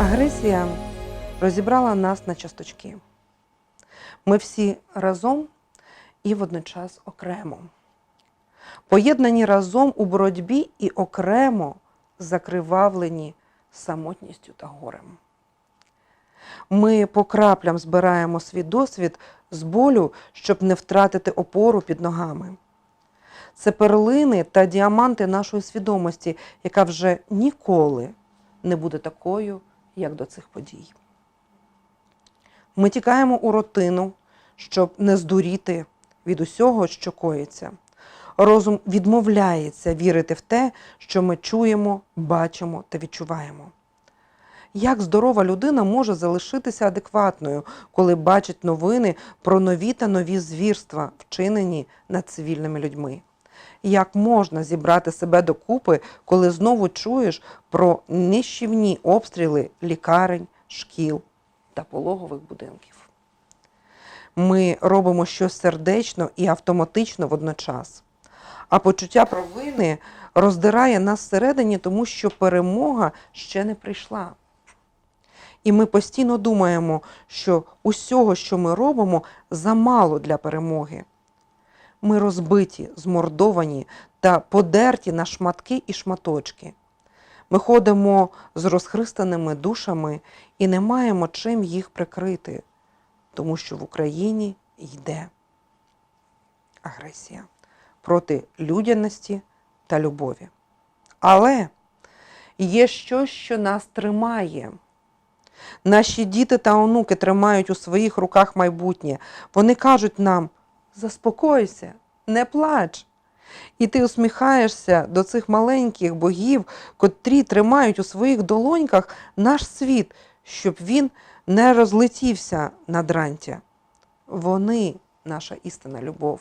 Агресія розібрала нас на часточки. Ми всі разом і водночас окремо. Поєднані разом у боротьбі і окремо закривавлені самотністю та горем. Ми по краплям збираємо свій досвід з болю, щоб не втратити опору під ногами. Це перлини та діаманти нашої свідомості, яка вже ніколи не буде такою, як до цих подій. Ми тікаємо у рутину, щоб не здуріти від усього, що коїться. Розум відмовляється вірити в те, що ми чуємо, бачимо та відчуваємо. Як здорова людина може залишитися адекватною, коли бачить новини про нові та нові звірства, вчинені над цивільними людьми? Як можна зібрати себе докупи, коли знову чуєш про нищівні обстріли лікарень, шкіл та пологових будинків? Ми робимо щось сердечно і автоматично водночас. А почуття провини роздирає нас всередині, тому що перемога ще не прийшла. І ми постійно думаємо, що усього, що ми робимо, замало для перемоги. Ми розбиті, змордовані та подерті на шматки і шматочки. Ми ходимо з розхристаними душами і не маємо чим їх прикрити, тому що в Україні йде агресія проти людяності та любові. Але є щось, що нас тримає. Наші діти та онуки тримають у своїх руках майбутнє. Вони кажуть нам: заспокойся, не плач. І ти усміхаєшся до цих маленьких богів, котрі тримають у своїх долоньках наш світ, щоб він не розлетівся на дрантя. Вони наша істинна любов.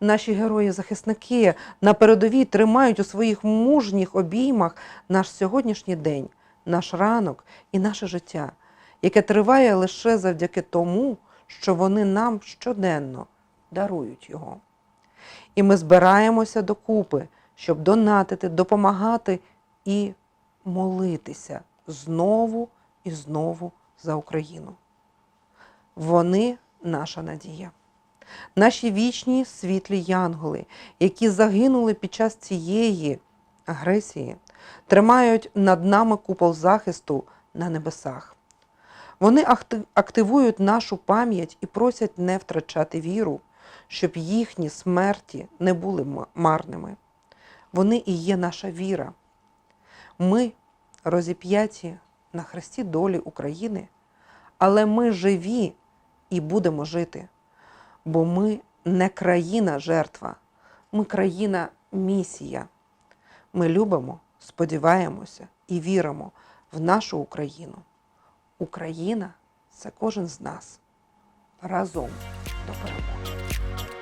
Наші герої-захисники на передовій тримають у своїх мужніх обіймах наш сьогоднішній день, наш ранок і наше життя, яке триває лише завдяки тому, що вони нам щоденно дарують його. І ми збираємося докупи, щоб донатити, допомагати і молитися знову і знову за Україну. Вони наша надія. Наші вічні світлі янголи, які загинули під час цієї агресії, тримають над нами купол захисту на небесах. Вони активують нашу пам'ять і просять не втрачати віру, щоб їхні смерті не були марними. Вони і є наша віра. Ми розіп'яті на хресті долі України, але ми живі і будемо жити, бо ми не країна жертва, ми країна місія. Ми любимо, сподіваємося і віримо в нашу Україну. Україна це кожен з нас разом до перемоги.